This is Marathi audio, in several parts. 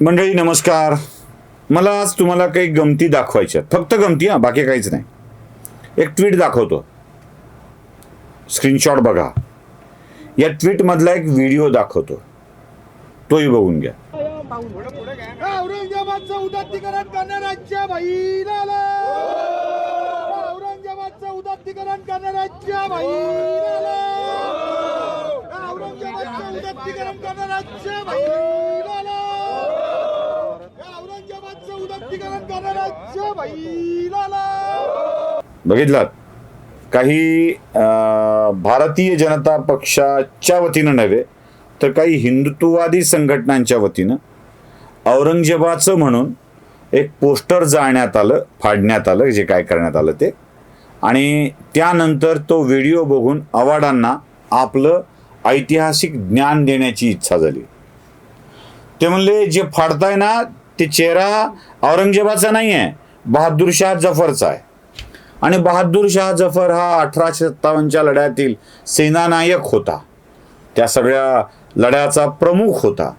मंडळी नमस्कार. मला आज तुम्हाला काही गमती दाखवायच्या फक्त गमती हा बाकी काहीच नाही. एक ट्विट दाखवतो. स्क्रीनशॉट बघा. या ट्विटमधला एक व्हिडिओ दाखवतो. तोही बघून घ्या. औरंगाबादचं उदात्तीकरण करणाऱ्यांच्या भाईला औरंगाबादचं उदात्तीकरण करणाऱ्यांच्या भाईला औरंगाबादचं उदात्तीकरण करणाऱ्यांच्या भाईला औरंगाबादचं उदात्तीकरण करणाऱ्या भाईला बघितलात. काही अं, भारतीय जनता पक्षाच्या वतीनं नव्हे तर काही हिंदुत्ववादी संघटनांच्या वतीनं औरंगजेबाचं म्हणून एक पोस्टर जाळण्यात आलं फाडण्यात आलं जे काय करण्यात आलं ते. आणि त्यानंतर तो व्हिडिओ बघून आव्हाडांना आपलं ऐतिहासिक ज्ञान देण्याची इच्छा झाली. ते म्हणले जे फाडताय ना ते चेहरा औरंगजेबाचा नाही आहे बहादूर शाह जफरचा आहे. आणि बहादूर शाह जफर हा अठराशे सत्तावन्नच्या लढ्यातील सेनानायक होता. त्या सगळ्या लढ्याचा प्रमुख होता.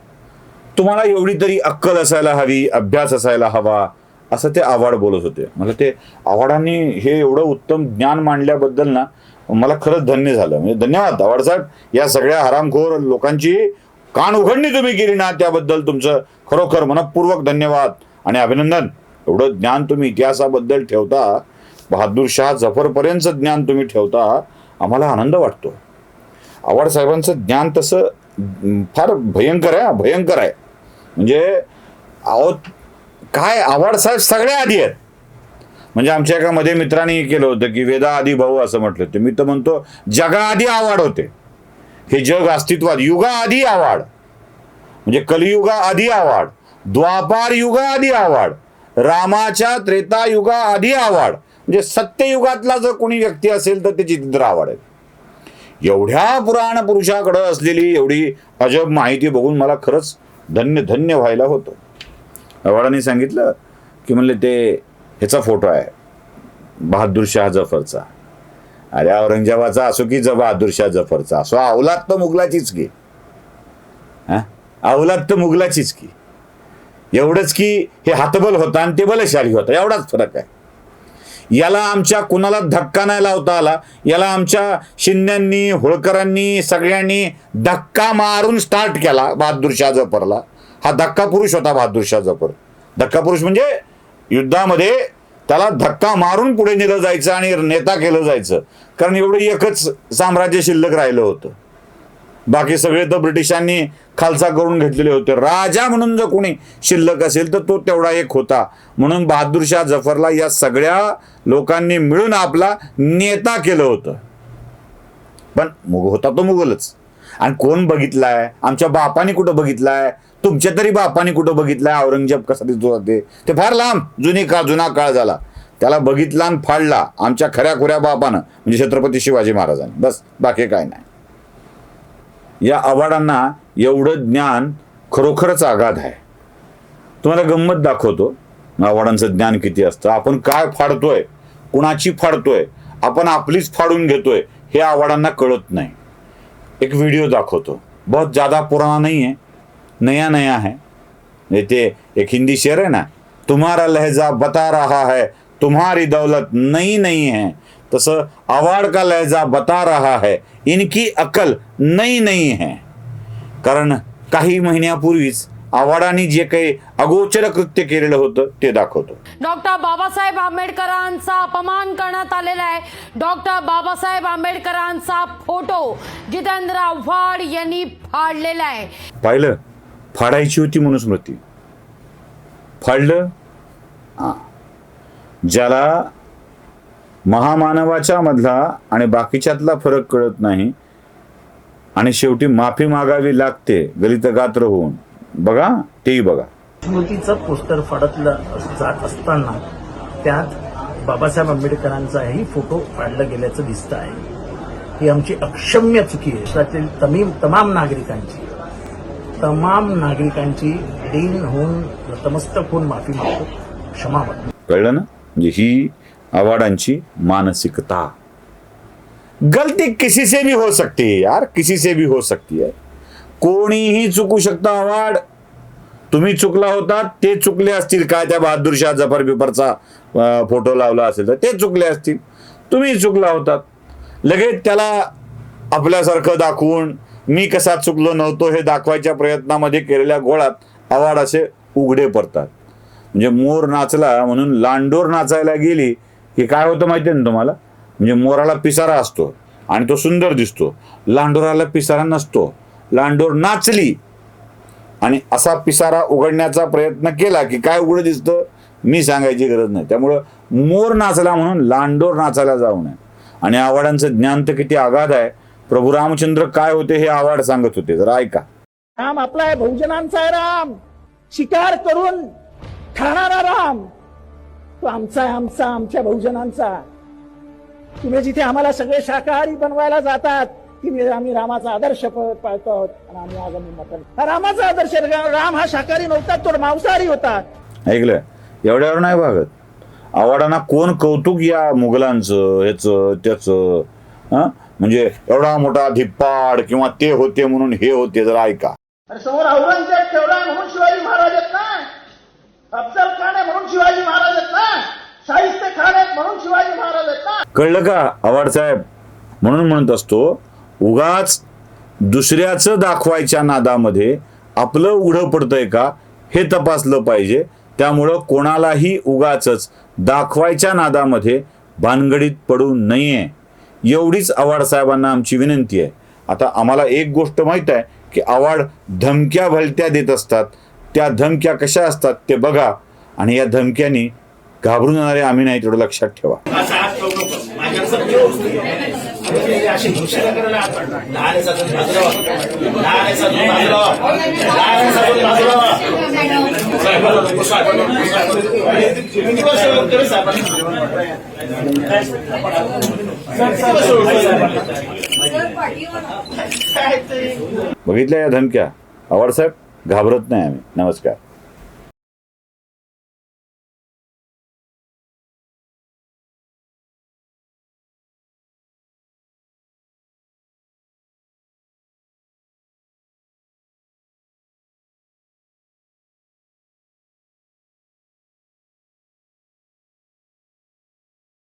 तुम्हाला एवढी तरी अक्कल असायला हवी अभ्यास असायला हवा असं ते आव्हाड बोलत होते. मला ते आव्हाडांनी हे एवढं उत्तम ज्ञान मांडल्याबद्दल ना मला खरंच धन्य झालं. म्हणजे धन्यवाद आव्हाड साहेब. या सगळ्या हरामखोर लोकांची कान उघडणी तुम्ही केली ना त्याबद्दल तुमचं खरोखर मनपूर्वक धन्यवाद आणि अभिनंदन. एवढं ज्ञान तुम्ही इतिहासाबद्दल ठेवता बहादूर शहा जफरपर्यंतचं ज्ञान तुम्ही ठेवता आम्हाला आनंद वाटतो. आव्हाड साहेबांचं ज्ञान तसं फार भयंकर आहे भयंकर आहे. म्हणजे अहो काय आव्हाड साहेब सगळ्या आधी आहेत. म्हणजे आमच्या एका मध्ये मित्रांनी केलं होतं की वेदा आधी भाऊ असं म्हटलं होतं. मी तर म्हणतो जगाआधी आवाड होते. हे जग अस्तित्वात युगाआधी आवाड म्हणजे कलियुगा आधी आवाड द्वापार युगा आधी आवाड रामाच्या त्रेता युगा आधी आवाड. म्हणजे सत्ययुगातला जर कोणी व्यक्ती असेल तर त्याची तिथं आवाड आहे एवढ्या पुराण पुरुषाकडं असलेली एवढी अजब माहिती बघून मला खरंच धन्य धन्य व्हायला होतं. आव्हाडांनी सांगितलं की म्हणले ते ह्याचा फोटो आहे. बहादूर शाह जफरचा. अरे औरंगजेबाचा असो की ज बहादूर शाह जफरचा. असो अवलाद तर मुघलाचीच की. हा? अवलाद तर मुघलाचीच की. एवढंच की हे हातबल होतं आणि ते बलशाली होतं. एवढाच फरक आहे. याला आमच्या कुणाला धक्का नाही लावता आला. याला आमच्या शिंद्यांनी होळकरांनी सगळ्यांनी धक्का मारून स्टार्ट केला बहादूरशाह जफरला. हा धक्का पुरुष होता बहादूरशाह जफर. धक्का पुरुष म्हणजे युद्धामध्ये त्याला धक्का मारून पुढे नेलं जायचं आणि नेता केलं जायचं. कारण एवढं एकच साम्राज्य शिल्लक राहिलं होतं. बाकी सगळे तर ब्रिटिशांनी खालसा करून घेतलेले होते. राजा म्हणून जर कोणी शिल्लक असेल तर तो तेवढा एक होता. म्हणून बहादूरशाह जफरला या सगळ्या लोकांनी मिळून आपला नेता केलं होतं. पण मुग होता तो मुघलच. आणि कोण बघितलाय? आमच्या बापाने कुठं बघितलाय? तुमच्या तरी बापाने कुठं बघितलाय? औरंगजेब कसा दिसतो होते ते फार लांब जुनी काळ जुना काळ झाला. त्याला बघितला आणि फाडला आमच्या खऱ्या खुऱ्या बापानं म्हणजे छत्रपती शिवाजी महाराजांनी. बस बाकी काय नाही. या आव्हाडांना एवढं ज्ञान खरोखरच आघात आहे. तुम्हाला गंमत दाखवतो. आव्हाडांचं ज्ञान किती असतं? आपण काय फाडतोय? कुणाची फाडतोय? आपण आपलीच फाडून घेतोय हे आव्हाडांना कळत नाही. एक व्हिडिओ दाखवतो. बहुत ज़्यादा पुराना नहीं है नया नया है ये ते एक हिंदी शेर है ना? तुम्हारा लहजा बता रहा है तुम्हारी दौलत नई नहीं है. तसं आवाड का लहजा बता रहा है इनकी अकल नई नहीं है। कारण काही महिन्यापूर्वीच आव्हाडांनी जे काही अगोचर कृत्य केलेलं होतं ते दाखवतो. डॉक्टर बाबासाहेब आंबेडकरांचा अपमान करण्यात आलेला आहे. डॉक्टर बाबासाहेब आंबेडकरांचा फोटो जितेंद्र आव्हाड यांनी फाडलेला आहे. पाहिलं? फाडायची होती मनुस्मृती फाडलं? हा. ज्याला महामानवाच्या मधला आणि बाकीच्यातला फरक कळत नाही. आणि शेवटी माफी मागावी लागते गलित गात्र होऊन. बघा तेही बघा. स्मृतीचं पोस्टर फाडतलं जात असताना त्यात बाबासाहेब आंबेडकरांचाही फोटो फाडला गेल्याचं दिसत आहे. ही आमची अक्षम्य चुकी आहे. देशातील तमीम तमाम नागरिकांची. तमाम नागरिकांची दिन होऊन नतमस्तक होऊन माफी मागतो. क्षमा मागतो. कळलं ना? म्हणजे ही आवाडांची मानसिकता. गलती किसी से भी हो सकती है यार किसी से भी हो सकती है. कोणीही चुकू शकतं आवाड तुम्ही चुकला होता ते चुकले असतील. काय त्या बहादूर शाह जफर बिफरचा फोटो लावला असेल तर ते चुकले असतील. तुम्ही चुकला होतात लगेच त्याला आपल्यासारखं दाखवून मी कसा चुकलो नव्हतो हे दाखवायच्या प्रयत्नामध्ये केलेल्या गोळात आवाड असे उघडे पडतात. म्हणजे मोर नाचला म्हणून लांडोर नाचायला गेली की काय होतं माहिती ना तुम्हाला? म्हणजे मोराला पिसारा असतो आणि तो सुंदर दिसतो. लांडोराला पिसारा नसतो. लांडोर नाचली आणि असा पिसारा उघडण्याचा प्रयत्न केला की काय उघडं दिसतं? मी सांगायची गरज नाही. त्यामुळं मोर नाचला म्हणून लांडोर नाचायला जाऊ नये. आणि आव्हाडांचं ज्ञान तर किती आघात आहे. प्रभू रामचंद्र काय होते हे आवाड सांगत होते. जरा ऐका. राम आपला आहे बहुजनांचा आहे राम. शिकार करून खाणारा राम. तो आमचा आहे आमचा आमच्या बहुजनांचा. तुम्ही जिथे आम्हाला सगळे शाकाहारी बनवायला जातात की आम्ही रामाचा आदर्श पाळतो आहोत. आणि आम्ही आज आम्ही मटण हा रामाचा आदर्श. राम हा शाकाहारी नव्हता तो मांसाहारी होता. ऐकलं? एवढ्यावर नाही भागत आवाडांना कोण कौतुक या मुघलांचं ह्याचं त्याचं? हं? म्हणजे एवढा मोठा धिप्पाड किंवा ते होते म्हणून हे होते जरा ऐका. समोर औरंगजेब ठेवला म्हणून शिवाजी महाराज आहेत ना? अफजल खान आहे म्हणून शिवाजी महाराज आहेत ना. शाहिस्ते खान आहेत म्हणून शिवाजी महाराज आहेत ना. कळलं का आवाड साहेब? म्हणून म्हणत असतो उगाच दुसऱ्याचं दाखवायच्या नादामध्ये आपलं उघडं पडतंय का हे तपासलं पाहिजे. त्यामुळं कोणालाही उगाच दाखवायच्या नादामध्ये भानगडीत पडू नये. एवढीच आव्हाड साहेबांना आमची विनंती आहे. आता आम्हाला एक गोष्ट माहीत आहे की आवाड धमक्या भलत्या देत असतात. त्या धमक्या कशा असतात ते बघा आणि या धमक्यांनी घाबरून जाणारे आम्ही नाही तेवढं लक्षात ठेवा. करायला बघितल्या या धमक्या? आवाड साहेब? घाबरत नाही आम्ही. नमस्कार.